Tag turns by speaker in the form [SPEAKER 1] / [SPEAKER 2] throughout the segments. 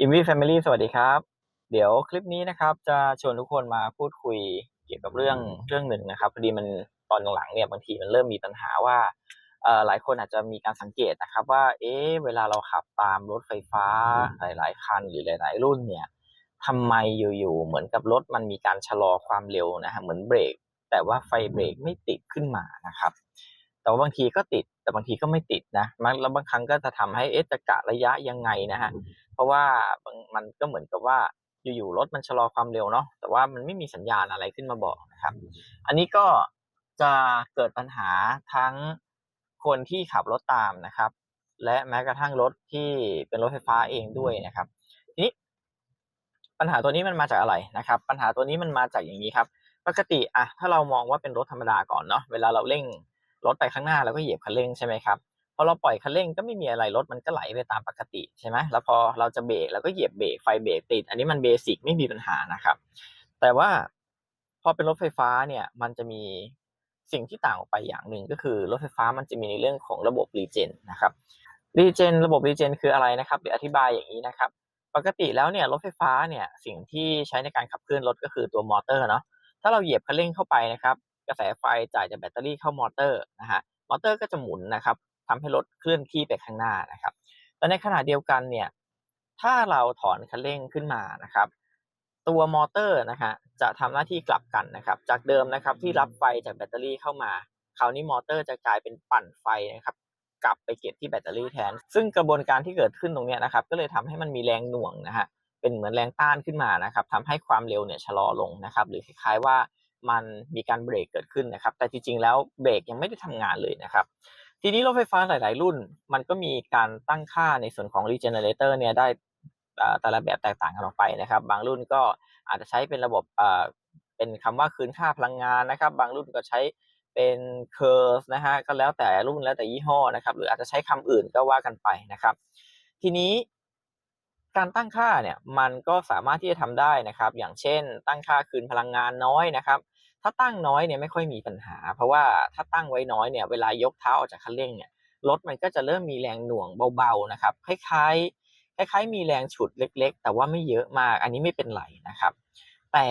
[SPEAKER 1] อิมวี่แฟมิลี่สวัสดีครับ เดี๋ยวคลิปนี้นะครับ จะชวนทุกคนมาพูดคุยเกี่ยวกับเรื่องเรื่องหนึ่งนะครับพอดีมันตอนหลังๆเนี่ยบางทีมันเริ่มมีปัญหาว่าเอ่อหลายคนอาจจะมีการสังเกตนะครับ ว่า เอ๊ะเวลาเราขับตามรถไฟฟ้าหลาย ๆ คันหรือหลาย ๆ รุ่นเนี่ยทำไมอยู่ๆเหมือนกับรถมันมีการชะลอความเร็วนะฮะเหมือนเบรก แต่ว่าไฟเบรกไม่ติดขึ้นมานะครับ แต่ว่าบางทีก็ติด แต่บางทีก็ไม่ติดนะมันแล้วบางครั้งก็จะทำให้เอ๊ะจะกะระยะยังไงนะฮะเพราะว่าบางมันก็เหมือนกับว่าอยู่ๆรถมันชะลอความเร็วเนาะแต่ว่ามันไม่มีสัญญาณอะไรขึ้นมาบอกนะครับ อันนี้ก็จะเกิดปัญหาทั้งคนที่ขับรถตามนะครับ และแม้กระทั่งรถที่เป็นรถไฟฟ้าเองด้วยนะครับ ทีนี้ปัญหาตัวนี้มันมาจากอะไรนะครับ ปัญหาตัวนี้มันมาจากอย่างนี้ครับ ปกติอะถ้าเรามองว่าเป็นรถธรรมดาก่อนเนาะเวลาเราเร่ง รถไปข้างหน้าเราก็เหยียบคันเร่งใช่ไหมครับพอเราปล่อยคันเร่งก็ไม่มีอะไรรถมันก็ไหลไปตามปกติใช่ไหมแล้วพอเราจะเบรกเราก็เหยียบเบรกไฟเบรกติด อันนี้มันเบสิกไม่มีปัญหานะครับ แต่ว่าพอเป็นรถไฟฟ้าเนี่ยมันจะมีสิ่งที่ต่างออกไปอย่างหนึ่งก็คือรถไฟฟ้ามันจะมีในเรื่องของระบบรีเจนนะครับรีเจนระบบรีเจนคืออะไรนะครับเดี๋ยวอธิบายอย่างนี้นะครับ ปกติแล้วเนี่ยรถไฟฟ้าเนี่ยสิ่งที่ใช้ในการขับเคลื่อนรถก็คือตัวมอเตอร์เนาะถ้าเราเหยียบคันเร่งเข้าไปนะครับ กระแสไฟจ่ายจากแบตเตอรี่เข้ามอเตอร์นะฮะมอเตอร์ก็จะหมุนนะครับทำให้รถเคลื่อนที่ไปข้างหน้านะครับ แต่ในขณะเดียวกันเนี่ยถ้าเราถอนคันเร่งขึ้นมานะครับ ตัวมอเตอร์นะฮะจะทำหน้าที่กลับกันนะครับ จากเดิมนะครับที่รับไฟจากแบตเตอรี่เข้ามา คราวนี้มอเตอร์จะกลายเป็นปั่นไฟนะครับกลับไปเก็บที่แบตเตอรี่แทน ซึ่งกระบวนการที่เกิดขึ้นตรงนี้นะครับ ก็เลยทำให้มันมีแรงหน่วงนะฮะเป็นเหมือนแรงต้านขึ้นมานะครับทำให้ความเร็วเนี่ยชะลอลงนะครับ หรือคล้ายๆว่า มันมีการเบรกเกิดขึ้นนะครับ แต่จริงๆแล้วเบรกยังไม่ได้ทำงานเลยนะครับ ทีนี้รถไฟฟ้าหลาย ๆ รุ่น มันก็มีการตั้งค่าในส่วนของ regenerator เนี่ยได้แต่ละแบบแตกต่างกันออกไปนะครับ บางรุ่นก็อาจจะใช้เป็นระบบเป็นคำว่าคืนค่าพลังงานนะครับ บางรุ่นก็ใช้เป็น curve นะฮะก็แล้วแต่รุ่นแล้วแต่ยี่ห้อนะครับ หรืออาจจะใช้คำอื่นก็ว่ากันไปนะครับ ทีนี้ การตั้งค่าเนี่ยมันก็สามารถที่จะทำได้นะครับ อย่างเช่น ตั้งค่าคืนพลังงานน้อยนะครับ ถ้าตั้งน้อยเนี่ยไม่ค่อยมีปัญหา เพราะว่าถ้าตั้งไว้น้อยเนี่ยเวลายกเท้าออกจากคันเร่งเนี่ยรถมันก็จะเริ่มมีแรงหน่วงเบาๆนะครับคล้ายๆคล้ายๆ มีแรงฉุดเล็กๆ แต่ว่าไม่เยอะมาก อันนี้ไม่เป็นไรนะครับ แต่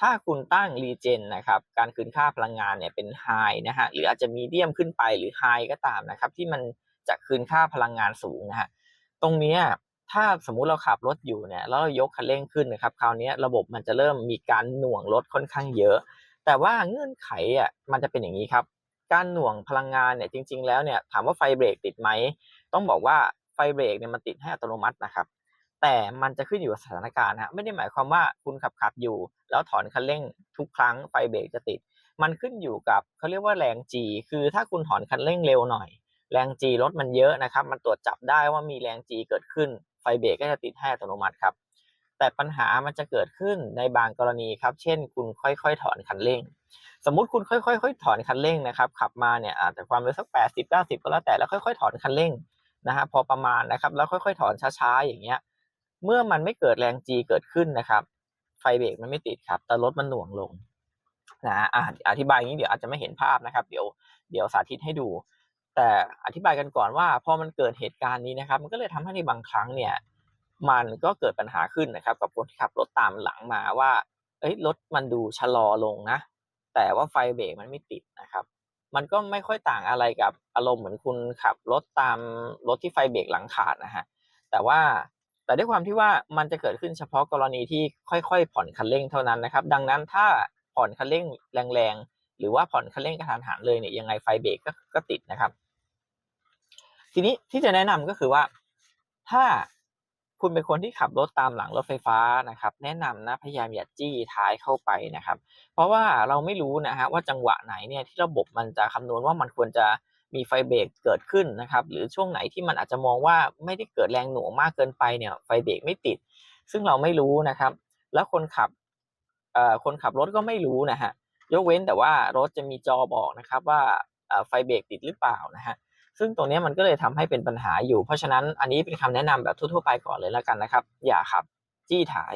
[SPEAKER 1] ถ้าคุณตั้งรีเจนนะครับการคืนค่าพลังงานเนี่ยเป็นไฮนะฮะหรืออาจจะมีเดียมขึ้นไปหรือไฮก็ตามนะครับ ที่มันจะคืนค่าพลังงานสูงนะฮะตรงนี้ ถ้าสมมุติเราขับรถอยู่เนี่ยแล้วเรายกคันเร่งขึ้นนะครับคราวนี้ระบบมันจะเริ่มมีการหน่วงรถค่อนข้างเยอะ แต่ว่าเงื่อนไขอะมันจะเป็นอย่างนี้ครับ การหน่วงพลังงานเนี่ยจริง ๆ แล้วเนี่ยถามว่าไฟเบรกติดไหมต้องบอกว่าไฟเบรกเนี่ยมันติดให้อัตโนมัตินะครับแต่มันจะขึ้นอยู่กับสถานการณ์ฮะไม่ได้หมายความว่าคุณขับขับอยู่ แล้วถอนคันเร่งทุกครั้งไฟเบรกจะติด มันขึ้นอยู่กับเขาเรียกว่าแรง G คือถ้าคุณถอนคันเร่งเร็วหน่อย แรง G รถมันเยอะนะครับ มันตรวจจับได้ว่ามีแรง G เกิดขึ้น ไฟเบรกก็จะติดให้อัตโนมัติครับ แต่ปัญหามันจะเกิดขึ้นในบางกรณีครับ เช่น คุณค่อยๆ ถอนคันเร่ง สมมุติคุณค่อยๆถอนคันเร่งนะครับ ขับมาเนี่ยอาจจะความเร็วสักแปดสิบเก้าสิบก็แล้วแต่แล้วค่อยๆ ถอนคันเร่งนะฮะพอประมาณนะครับ แล้วค่อยๆ ถอนช้าๆ อย่างเงี้ย เมื่อมันไม่เกิดแรง G เกิดขึ้นนะครับ ไฟเบรกมันไม่ติดครับ แต่รถมันหน่วงลงนะอะอธิบายอย่างนี้เดี๋ยวอาจจะไม่เห็นภาพนะครับ เดี๋ยวเดี๋ยวสาธิตให้ดู แต่อธิบายกันก่อนว่าพอมันเกิดเหตุการณ์นี้นะครับ มันก็เลยทำให้ในบางครั้งเนี่ยมันก็เกิดปัญหาขึ้นนะครับ กับคนที่ขับรถตามหลังมาว่าเอ้ยรถมันดูชะลอลงนะ แต่ว่าไฟเบรกมันไม่ติดนะครับ มันก็ไม่ค่อยต่างอะไรกับอารมณ์เหมือนคุณขับรถตามรถที่ไฟเบรกหลังขาดนะฮะแต่ว่าแต่ด้วยความที่ว่ามันจะเกิดขึ้นเฉพาะกรณีที่ค่อยๆ ผ่อนคันเร่งเท่านั้นนะครับ ดังนั้นถ้าผ่อนคันเร่งแรงๆ หรือว่าผ่อนคันเร่งกระทันหันเลยเนี่ยยังไงไฟเบรกก็ก็ติดนะครับ ทีนี้ที่จะแนะนำก็คือว่า ถ้าคุณเป็นคนที่ขับรถตามหลังรถไฟฟ้านะครับ แนะนำนะพยายามอย่าจี้ท้ายเข้าไปนะครับ เพราะว่าเราไม่รู้นะฮะว่าจังหวะไหนเนี่ยที่ระบบมันจะคำนวณว่ามันควรจะมีไฟเบรกเกิดขึ้นนะครับ หรือช่วงไหนที่มันอาจจะมองว่าไม่ได้เกิดแรงหน่วงมากเกินไปเนี่ย ไฟเบรกไม่ติด ซึ่งเราไม่รู้นะครับ แล้วคนขับเอ่อคนขับรถก็ไม่รู้นะฮะ ยกเว้นแต่ว่ารถจะมีจอบอกนะครับว่าไฟเบรกติดหรือเปล่านะฮะซึ่งตรงนี้มันก็เลยทำให้เป็นปัญหาอยู่ เพราะฉะนั้นอันนี้เป็นคำแนะนำแบบทั่วๆไปก่อนเลยแล้วกันนะครับ อย่าขับจี้ถ่าย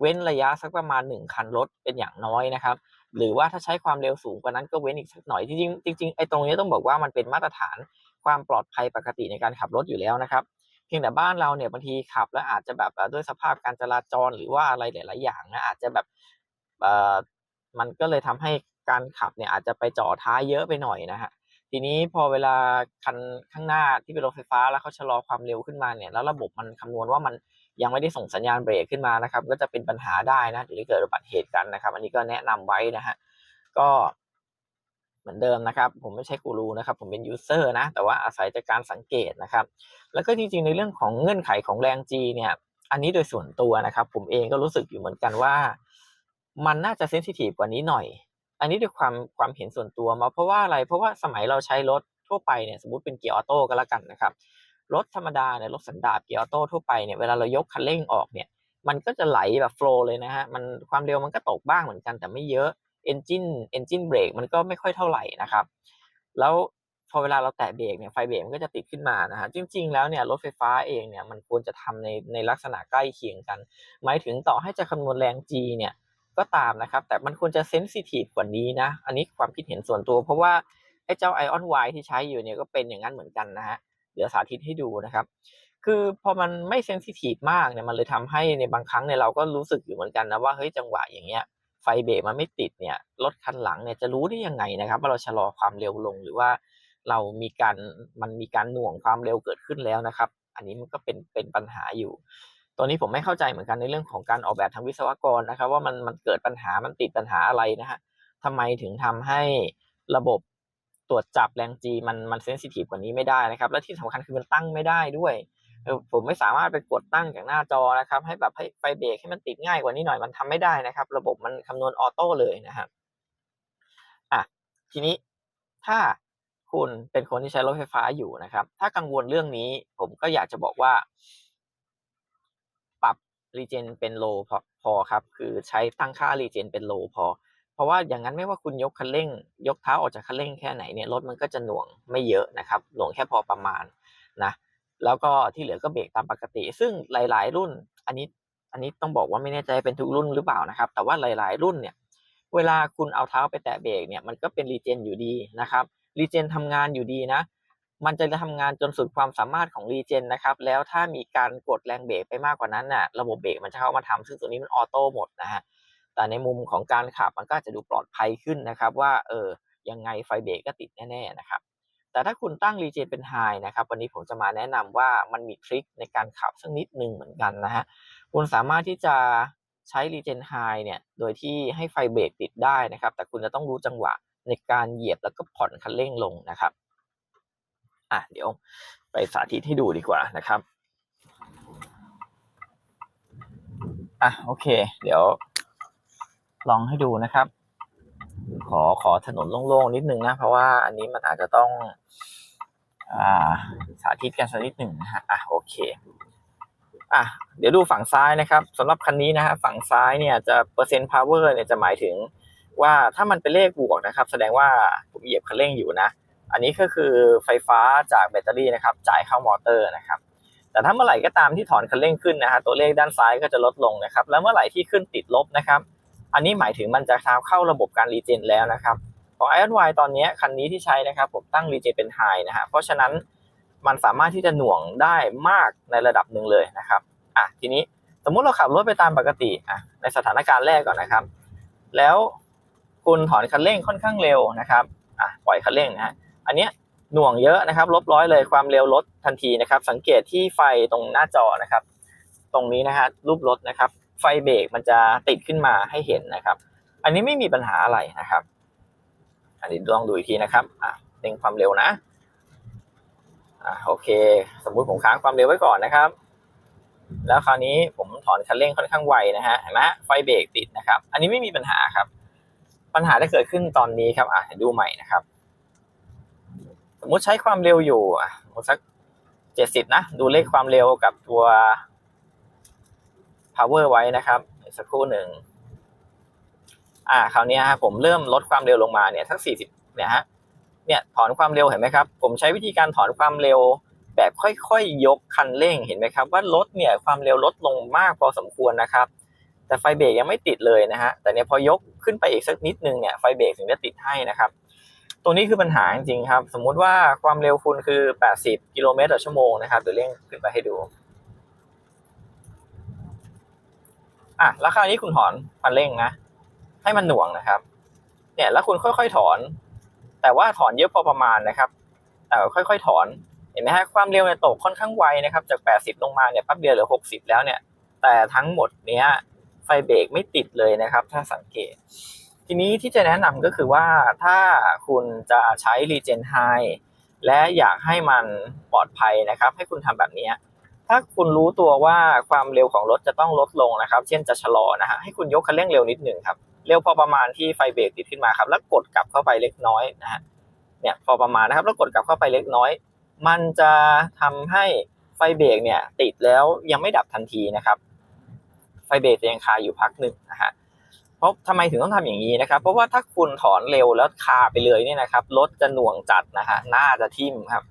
[SPEAKER 1] เว้นระยะสักประมาณ 1 คันรถเป็นอย่างน้อยนะครับ หรือว่าถ้าใช้ความเร็วสูงกว่านั้นก็เว้นอีกสักหน่อยจริงจริงไอ้ตรงนี้ต้องบอกว่ามันเป็นมาตรฐานความปลอดภัยปกติในการขับรถอยู่แล้วนะครับ เพียงแต่บ้านเราเนี่ยบางทีขับแล้วอาจจะแบบด้วยสภาพการจราจรหรือว่าอะไรหลาย ๆ อย่างนะอาจจะแบบ มันก็เลยทำให้การขับเนี่ยอาจจะไปจ่อท้ายเยอะไปหน่อยนะฮะทีนี้พอเวลาคันข้างหน้าที่เป็นรถไฟฟ้าแล้วเขาชะลอความเร็วขึ้นมาเนี่ยแล้วระบบมันคำนวณว่ามันยังไม่ได้ส่งสัญญาณเบรกขึ้นมานะครับ ก็จะเป็นปัญหาได้นะหรือเกิดอุบัติเหตุกันนะครับ อันนี้ก็แนะนำไว้นะฮะก็เหมือนเดิมนะครับ ผมไม่ใช่กูรูนะครับ ผมเป็นยูเซอร์นะ แต่ว่าอาศัยจากการสังเกตนะครับ แล้วก็จริงๆในเรื่องของเงื่อนไขของแรง G เนี่ย อันนี้โดยส่วนตัวนะครับ ผมเองก็รู้สึกอยู่เหมือนกันว่า มันน่าจะเซนซิทีฟกว่านี้หน่อย อันนี้ด้วยความความเห็นส่วนตัวมาเพราะว่าอะไรเพราะว่าสมัยเราใช้รถทั่วไปเนี่ยสมมติเป็นเกียร์ออโต้ก็แล้วกันนะครับรถธรรมดาเนี่ยรถสันดาปเกียร์ออโต้ทั่วไปเนี่ยเวลาเรายกคันเร่งออกเนี่ยมันก็จะไหลแบบโฟล์เลยนะฮะมันความเร็วมันก็ตกบ้างเหมือนกันแต่ไม่เยอะเอนจินเอนจินเบรกมันก็ไม่ค่อยเท่าไหร่นะครับ แล้วพอเวลาเราแตะเบรกเนี่ยไฟเบรกมันก็จะติดขึ้นมานะฮะจริง ๆ แล้วเนี่ยรถไฟฟ้าเองเนี่ยมันควรจะทำในในลักษณะใกล้เคียงกัน หมายถึงต่อให้จะคำนวณแรง G เนี่ย ก็ตามนะครับ แต่มันควรจะเซนซิทีฟกว่านี้นะ อันนี้ความคิดเห็นส่วนตัว เพราะว่าไอ้เจ้า Ion Y ที่ใช้อยู่เนี่ยก็เป็นอย่างนั้นเหมือนกันนะฮะเดี๋ยวสาธิตให้ดูนะครับ คือพอมันไม่เซนซิทีฟมากเนี่ยมันเลยทำให้ในบางครั้งเนี่ยเราก็รู้สึกอยู่เหมือนกันนะว่าเฮ้ยจังหวะอย่างเงี้ยไฟเบรกมันไม่ติดเนี่ยรถคันหลังเนี่ยจะรู้ได้ยังไงนะครับว่าเราชะลอความเร็วลงหรือว่าเรามีการมันมีการหน่วงความเร็วเกิดขึ้นแล้วนะครับ อันนี้มันก็เป็นเป็นปัญหาอยู่ ตัวนี้ผมไม่เข้าใจเหมือนกันในเรื่องของการออกแบบทางวิศวกรนะครับ ว่ามันมันเกิดปัญหามันติดปัญหาอะไรนะฮะทำไมถึงทำให้ระบบตรวจจับแรง G มันมันเซนซิทีฟกว่านี้ไม่ได้นะครับ และที่สำคัญคือมันตั้งไม่ได้ด้วยผมไม่สามารถไปกดตั้งจากหน้าจอนะครับ ให้แบบให้ไฟเบรกให้มันติดง่ายกว่านี้หน่อยมันทำไม่ได้นะครับ ระบบมันคำนวณออโต้เลยนะครับอะทีนี้ถ้าคุณเป็นคนที่ใช้รถไฟฟ้าอยู่นะครับ ถ้ากังวลเรื่องนี้ผมก็อยากจะบอกว่า ปรับรีเจนเป็นโลพอพอครับ คือใช้ตั้งค่ารีเจนเป็นโลพอ เพราะว่าอย่างนั้นไม่ว่าคุณยกคันเร่ง ยกเท้าออกจากคันเร่งแค่ไหนเนี่ยรถมันก็จะหน่วงไม่เยอะนะครับ หน่วงแค่พอประมาณนะ แล้วก็ที่เหลือก็เบรกตามปกติ ซึ่งหลาย ๆ รุ่น อันนี้ อันนี้ต้องบอกว่าไม่แน่ใจเป็นทุกรุ่นหรือเปล่านะครับ แต่ว่าหลาย ๆ รุ่นเนี่ย เวลาคุณเอาเท้าไปแตะเบรกเนี่ย มันก็เป็นรีเจนอยู่ดีนะครับ รีเจนทำงานอยู่ดีนะ มันจะทำงานจนสุดความสามารถของรีเจนนะครับ แล้วถ้ามีการกดแรงเบรกไปมากกว่านั้นน่ะ ระบบเบรกมันจะเข้ามาทำซึ่งตัวนี้มันออโต้หมดนะฮะ แต่ในมุมของการขับมันก็จะดูปลอดภัยขึ้นนะครับ ว่าเออ ยังไงไฟเบรกก็ติดแน่ๆนะครับ แต่ถ้าคุณตั้งรีเจนเป็นไฮนะครับ วันนี้ผมจะมาแนะนำว่ามันมีทริคในการขับสักนิดหนึ่งเหมือนกันนะฮะ คุณสามารถที่จะใช้รีเจนไฮเนี่ย โดยที่ให้ไฟเบรกติดได้นะครับ แต่คุณจะต้องรู้จังหวะในการเหยียบแล้วก็ผ่อนคันเร่งลงนะครับ อะเดี๋ยวไปสาธิตให้ดูดีกว่านะครับอะโอเค เดี๋ยว ลองให้ดูนะครับ ขอขอถนนโล่งๆนิดนึงนะ เพราะว่าอันนี้มันอาจจะต้องอ่าสาธิตกันสักนิดหนึ่งนะฮะอะโอเคอะเดี๋ยวดูฝั่งซ้ายนะครับสำหรับคันนี้นะฮะฝั่งซ้ายเนี่ยจะเปอร์เซ็นต์พาวเวอร์เนี่ยจะหมายถึงว่าถ้ามันเป็นเลขบวกนะครับ แสดงว่าผมเหยียบคันเร่งอยู่นะ อันนี้ก็คือไฟฟ้าจากแบตเตอรี่นะครับจ่ายเข้ามอเตอร์นะครับแต่ถ้าเมื่อไหร่ก็ตามที่ถอนคันเร่งขึ้นนะฮะตัวเลขด้านซ้ายก็จะลดลงนะครับ แล้วเมื่อไหร่ที่ขึ้นติดลบนะครับ อันนี้หมายถึงมันจะเข้าระบบการรีเจนแล้วนะครับของ Ion Y ตอนนี้คันนี้ที่ใช้นะครับผมตั้งรีเจนเป็นไฮนะฮะเพราะฉะนั้นมันสามารถที่จะหน่วงได้มากในระดับหนึ่งเลยนะครับอะทีนี้สมมุติเราขับรถไปตามปกติอะในสถานการณ์แรกก่อนนะครับ แล้วคุณถอนคันเร่งค่อนข้างเร็วนะครับอะปล่อยคันเร่งนะฮะ อันเนี้ยหน่วงเยอะนะครับลบร้อยเลยความเร็วลดทันทีนะครับ สังเกตที่ไฟตรงหน้าจอนะครับ ตรงนี้นะฮะรูปรถนะครับ ไฟเบรกมันจะติดขึ้นมาให้เห็นนะครับ อันนี้ไม่มีปัญหาอะไรนะครับ อันนี้ลองดูอีกทีนะครับอะเร่งความเร็วนะอะโอเค สมมุติผมค้างความเร็วไว้ก่อนนะครับ แล้วคราวนี้ผมถอนคันเร่งค่อนข้างไวนะฮะเห็นไหมไฟเบรกติดนะครับ อันนี้ไม่มีปัญหาครับ ปัญหาที่เกิดขึ้นตอนนี้ครับอะดูใหม่นะครับ มมุติใช้ความเร็วอยู่อะสมมติสักเจ็ดสิบนะ ดูเลขความเร็วกับตัว power ไว้นะครับ สักครู่หนึ่งอ่าคราวนี้ฮะผมเริ่มลดความเร็วลงมาเนี่ยสักสี่สิบเนี่ยฮะเนี่ยถอนความเร็วเห็นไหมครับ ผมใช้วิธีการถอนความเร็วแบบค่อยๆยกคันเร่งเห็นไหมครับ ว่ารถเนี่ยความเร็วลดลงมากพอสมควรนะครับ แต่ไฟเบรกยังไม่ติดเลยนะฮะแต่เนี่ยพอยกขึ้นไปอีกสักนิดนึงเนี่ยไฟเบรกถึงจะติดให้นะครับ ตัวนี้คือปัญหาจริงๆครับ สมมุติว่าความเร็วคุณคือ 80 กิโลเมตรต่อชั่วโมงนะครับเดี๋ยวเร่งขึ้นไปให้ดูอะแล้วคราวนี้คุณถอนคันเร่งนะให้มันหน่วงนะครับ เนี่ยแล้วคุณค่อยๆถอน แต่ว่าถอนเยอะพอประมาณนะครับ แต่ค่อยๆถอนเห็นไหมฮะความเร็วเนี่ยตกค่อนข้างไวนะครับ จาก 80 ลงมาเนี่ยแป๊บเดียวเหลือ 60 แล้วเนี่ย แต่ทั้งหมดเนี้ยไฟเบรกไม่ติดเลยนะครับ ถ้าสังเกต ทีนี้ที่จะแนะนำก็คือว่าถ้าคุณจะใช้ Regen High และอยากให้มันปลอดภัยนะครับ ให้คุณทำแบบนี้ ถ้าคุณรู้ตัวว่าความเร็วของรถจะต้องลดลงนะครับ เช่นจะชะลอนะฮะให้คุณยกคันเร่งเร็วนิดหนึ่งครับเร็วพอประมาณที่ไฟเบรกติดขึ้นมาครับ แล้วกดกลับเข้าไปเล็กน้อยนะฮะเนี่ยพอประมาณนะครับ แล้วกดกลับเข้าไปเล็กน้อย มันจะทำให้ไฟเบรกเนี่ยติดแล้วยังไม่ดับทันทีนะครับ ไฟเบรกจะยังคาอยู่พักหนึ่งนะฮะ เพราะทำไมถึงต้องทำอย่างนี้นะครับ เพราะว่าถ้าคุณถอนเร็วแล้วคาไปเลยเนี่ยนะครับรถจะหน่วงจัดนะฮะหน้าจะทิ่มครับ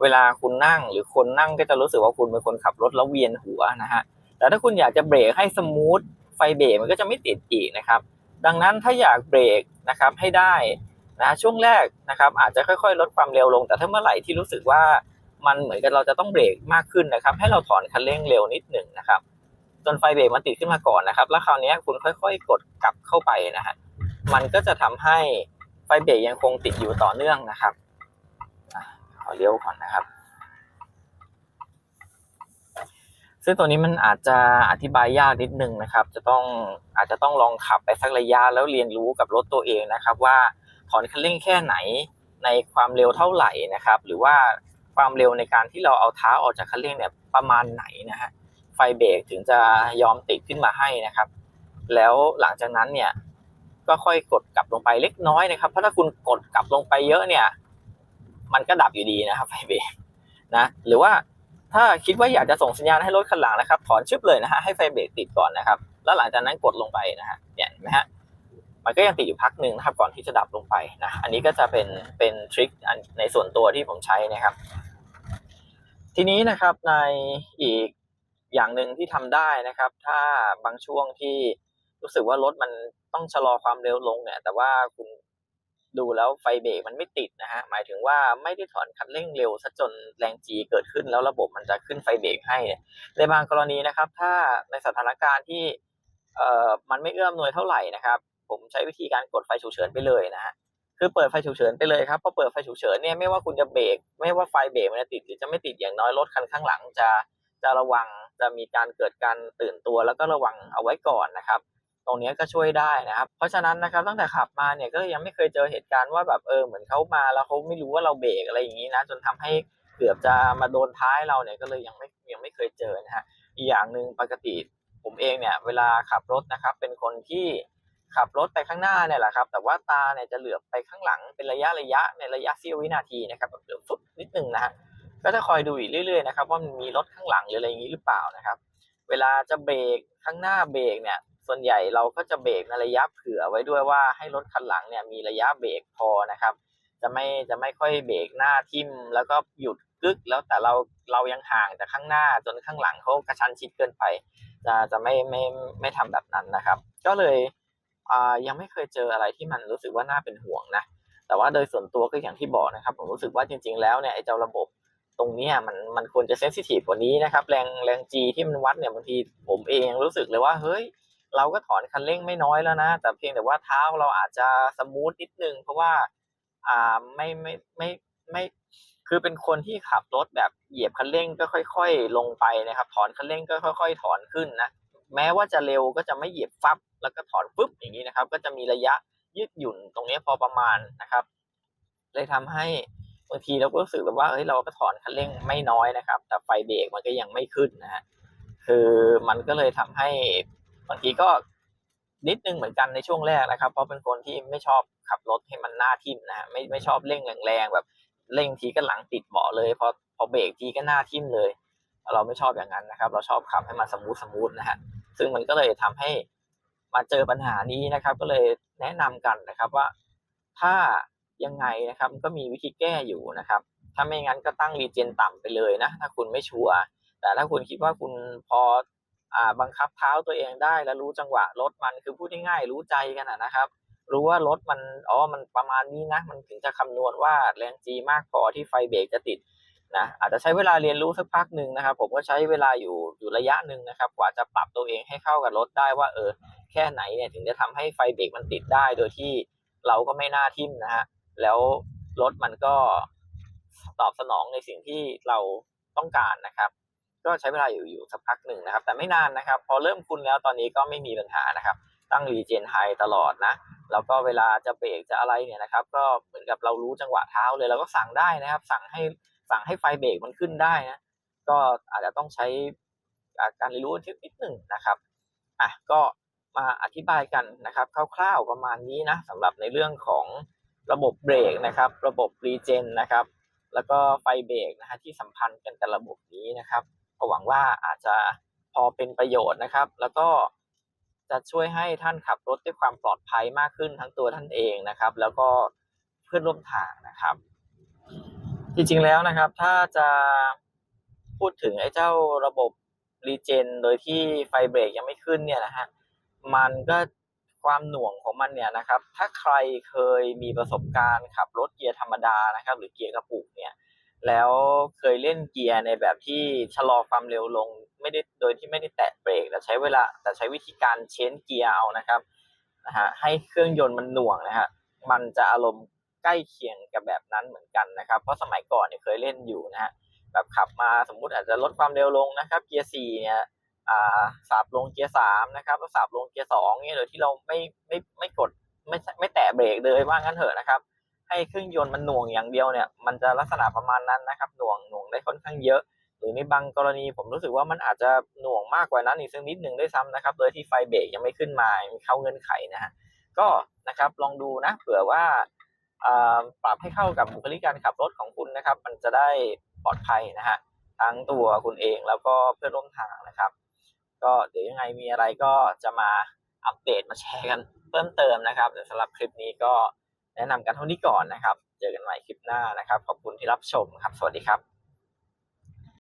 [SPEAKER 1] เวลาคุณนั่งหรือคนนั่งก็จะรู้สึกว่าคุณเป็นคนขับรถแล้วเวียนหัวนะฮะแต่ถ้าคุณอยากจะเบรกให้สมูทไฟเบรกมันก็จะไม่ติดอีกนะครับ ดังนั้นถ้าอยากเบรกนะครับให้ได้นะช่วงแรกนะครับ อาจจะค่อยๆ ลดความเร็วลง แต่ถ้าเมื่อไหร่ที่รู้สึกว่ามันเหมือนกับเราจะต้องเบรกมากขึ้นนะครับ ให้เราถอนคันเร่งเร็วนิดหนึ่งนะครับ จนไฟเบรกมันติดขึ้นมาก่อนนะครับ แล้วคราวนี้คุณค่อยๆ กดกลับเข้าไปนะฮะมันก็จะทำให้ไฟเบรกยังคงติดอยู่ต่อเนื่องนะครับอขอเลี้ยวก่อนนะครับ ซึ่งตัวนี้มันอาจจะอธิบายยากนิดนึงนะครับ จะต้องอาจจะต้องลองขับไปสักระยะแล้วเรียนรู้กับรถตัวเองนะครับ ว่าถอนคันเร่งแค่ไหนในความเร็วเท่าไหร่นะครับ หรือว่าความเร็วในการที่เราเอาเท้าออกจากคันเร่งเนี่ยประมาณไหนนะฮะ ไฟเบรกถึงจะยอมติดขึ้นมาให้นะครับ แล้วหลังจากนั้นเนี่ยก็ค่อยกดกลับลงไปเล็กน้อยนะครับ เพราะถ้าคุณกดกลับลงไปเยอะเนี่ย มันก็ดับอยู่ดีนะครับไฟเบรกนะหรือว่าถ้าคิดว่าอยากจะส่งสัญญาณให้รถคันหลังนะครับ ถอนชึบเลยนะฮะให้ไฟเบรกติดก่อนนะครับ แล้วหลังจากนั้นกดลงไปนะฮะเนี่ยเห็นไหมฮะมันก็ยังติดอยู่พักหนึ่งนะครับก่อนที่จะดับลงไปนะอันนี้ก็จะเป็นเป็นทริคในส่วนตัวที่ผมใช้นะครับ ทีนี้นะครับในอีก อย่างหนึ่งที่ทำได้นะครับ ถ้าบางช่วงที่รู้สึกว่ารถมันต้องชะลอความเร็วลงเนี่ย แต่ว่าคุณดูแล้วไฟเบรกมันไม่ติดนะฮะหมายถึงว่าไม่ได้ถอนคันเร่งเร็วซะจนแรงจีเกิดขึ้นแล้วระบบมันจะขึ้นไฟเบรกให้เนี่ยในบางกรณีนะครับ ถ้าในสถานการณ์ที่เอ่อมันไม่เอื้อมหน่วยเท่าไหร่นะครับ ผมใช้วิธีการกดไฟฉุกเฉินไปเลยนะฮะคือเปิดไฟฉุกเฉินไปเลยครับพอเปิดไฟฉุกเฉินเนี่ยไม่ว่าคุณจะเบรกไม่ว่าไฟเบรกมันจะติดหรือจะไม่ติดอย่างน้อยรถคันข้างหลังจะจะระวัง จะมีการเกิดการตื่นตัวแล้วก็ระวังเอาไว้ก่อนนะครับ ตรงนี้ก็ช่วยได้นะครับ เพราะฉะนั้นนะครับตั้งแต่ขับมาเนี่ยก็ยังไม่เคยเจอเหตุการณ์ว่าแบบเออเหมือนเขามาแล้วเขาไม่รู้ว่าเราเบรกอะไรอย่างนี้นะจนทำให้เกือบจะมาโดนท้ายเราเนี่ยก็เลยยังไม่ยังไม่เคยเจอนะฮะอีกอย่างหนึ่งปกติผมเองเนี่ยเวลาขับรถนะครับเป็นคนที่ขับรถไปข้างหน้าเนี่ยแหละครับ แต่ว่าตาเนี่ยจะเหลือบไปข้างหลังเป็นระยะระยะในระยะเสี้ยววินาทีนะครับแบบเหลือบฟุบนิดนึงนะฮะ ก็จะคอยดูอีกเรื่อยๆนะครับว่ามันมีรถข้างหลังหรืออะไรอย่างนี้หรือเปล่านะครับ เวลาจะเบรกข้างหน้าเบรกเนี่ย ส่วนใหญ่เราก็จะเบรกในระยะเผื่อไว้ด้วยว่าให้รถคันหลังเนี่ยมีระยะเบรกพอนะครับ จะไม่จะไม่ค่อยเบรกหน้าทิ่มแล้วก็หยุดกึกแล้วแต่เราเรายังห่างจากข้างหน้าจนข้างหลังเขากระชันชิดเกินไปจะจะไม่ไม่ไม่ทำแบบนั้นนะครับ ก็เลยยังไม่เคยเจออะไรที่มันรู้สึกว่าน่าเป็นห่วงนะแต่ว่าโดยส่วนตัวก็อย่างที่บอกนะครับ ผมรู้สึกว่าจริง ๆ แล้วเนี่ยไอ้เจ้าระบบ ตรงนี้มันมันควรจะเซนซิทีฟกว่านี้นะครับ แรงแรงจีที่มันวัดเนี่ยบางทีผมเองรู้สึกเลยว่าเฮ้ย เราก็ถอนคันเร่งไม่น้อยแล้วนะ แต่เพียงแต่ว่าเท้าเราอาจจะสมูทนิดนึง เพราะว่าอ่าไม่ไม่ไม่ไม่คือเป็นคนที่ขับรถแบบเหยียบคันเร่งก็ค่อย ๆ ลงไปนะครับ ถอนคันเร่งก็ค่อย ๆ ถอนขึ้นนะแม้ว่าจะเร็วก็จะไม่เหยียบฟับ แล้วก็ถอนปุ๊บอย่างนี้นะครับ ก็จะมีระยะยืดหยุ่นตรงนี้พอประมาณนะครับ เลยทำให้างทีเราก็รู้สึกแบบว่าเฮ้ยเราก็ถอนคันเร่งไม่น้อยนะครับ แต่ไฟเบรกมันก็ยังไม่ขึ้นนะฮะคือมันก็เลยทำให้บางทีก็นิดนึงเหมือนกันในช่วงแรกนะครับ เพราะเป็นคนที่ไม่ชอบขับรถให้มันหน้าทิ่มนะฮะไม่ไม่ชอบเร่งแรงๆแบบเร่งทีก็หลังติดเบาะเลยพอพอเบรกทีก็หน้าทิ่มเลย เราไม่ชอบอย่างนั้นนะครับ เราชอบขับให้มันสมูทสมูทนะฮะซึ่งมันก็เลยทำให้มาเจอปัญหานี้นะครับ ก็เลยแนะนำกันนะครับว่าถ้า ยังไงนะครับก็มีวิธีแก้อยู่นะครับ ถ้าไม่งั้นก็ตั้งรีเจนต่ำไปเลยนะ ถ้าคุณไม่ชัวร์แต่ถ้าคุณคิดว่าคุณพออ่าบังคับเท้าตัวเองได้แล้วรู้จังหวะรถมันคือพูดง่ายๆรู้ใจกันนะครับ รู้ว่ารถมันอ๋อมันประมาณนี้นะ มันถึงจะคำนวณว่าแรง G มากพอที่ไฟเบรกจะติดนะอาจจะใช้เวลาเรียนรู้สักพักหนึ่งนะครับ ผมก็ใช้เวลาอยู่อยู่ระยะหนึ่งนะครับ กว่าจะปรับตัวเองให้เข้ากับรถได้ว่าเออแค่ไหนเนี่ยถึงจะทำให้ไฟเบรกมันติดได้โดยที่เราก็ไม่น่าทิ่มนะฮะ แล้วรถมันก็ตอบสนองในสิ่งที่เราต้องการนะครับ ก็ใช้เวลาอยู่อยู่สักพักหนึ่งนะครับ แต่ไม่นานนะครับ พอเริ่มคุ้นแล้วตอนนี้ก็ไม่มีปัญหานะครับ ตั้งรีเจนไฮตลอดนะ แล้วก็เวลาจะเบรกจะอะไรเนี่ยนะครับ ก็เหมือนกับเรารู้จังหวะเท้าเลยเราก็สั่งได้นะครับ สั่งให้สั่งให้ไฟเบรกมันขึ้นได้นะ ก็อาจจะต้องใช้การเรียนรู้นิดหนึ่งนะครับอะก็มาอธิบายกันนะครับคร่าวๆประมาณนี้นะสำหรับในเรื่องของ ระบบเบรกนะครับ ระบบรีเจนนะครับ แล้วก็ไฟเบรกนะฮะที่สัมพันธ์กันกับระบบนี้นะครับก็หวังว่าอาจจะพอเป็นประโยชน์นะครับ แล้วก็จะช่วยให้ท่านขับรถด้วยความปลอดภัยมากขึ้นทั้งตัวท่านเองนะครับ แล้วก็เพื่อนร่วมทางนะครับ จริงๆแล้วนะครับ ถ้าจะพูดถึงไอ้เจ้าระบบรีเจนโดยที่ไฟเบรกยังไม่ขึ้นเนี่ยนะฮะมันก็ ความหน่วงของมันเนี่ยนะครับ ถ้าใครเคยมีประสบการณ์ขับรถเกียร์ธรรมดานะครับ หรือเกียร์กระปุกเนี่ย แล้วเคยเล่นเกียร์ในแบบที่ชะลอความเร็วลงไม่ได้โดยที่ไม่ได้แตะเบรกแต่ใช้เวลาแต่ใช้วิธีการเชนเกียร์เอานะครับนะฮะให้เครื่องยนต์มันหน่วงนะฮะมันจะอารมณ์ใกล้เคียงกับแบบนั้นเหมือนกันนะครับ เพราะสมัยก่อนเนี่ยเคยเล่นอยู่นะฮะแบบขับมาสมมุติอาจจะลดความเร็วลงนะครับ เกียร์สี่เนี่ย อ่าสับลงเกียร์สามนะครับแล้วสับลงเกียร์สองเนี่ยโดยที่เราไม่ไม่ไม่กดไม่ไม่แตะเบรกเลยว่างั้นเถอะนะครับ ให้เครื่องยนต์มันหน่วงอย่างเดียวเนี่ยมันจะลักษณะประมาณนั้นนะครับ หน่วงหน่วงได้ค่อนข้างเยอะ หรือในบางกรณีผมรู้สึกว่ามันอาจจะหน่วงมากกว่านั้นอีกสักนิดหนึ่งด้วยซ้ำนะครับ โดยที่ไฟเบรกยังไม่ขึ้นมาเข้าเงื่อนไขนะฮะก็นะครับลองดูนะเผื่อว่าปรับให้เข้ากับบุคลิกการขับรถของคุณนะครับ มันจะได้ปลอดภัยนะฮะทั้งตัวคุณเองแล้วก็เพื่อนร่วมทางนะครับ ก็เดี๋ยวยังไงมีอะไรก็จะมาอัปเดตมาแชร์กันเพิ่มเติมนะครับแต่สำหรับคลิปนี้ก็แนะนำกันเท่านี้ก่อนนะครับ เจอกันใหม่คลิปหน้านะครับ ขอบคุณที่รับชมครับ สวัสดีครับ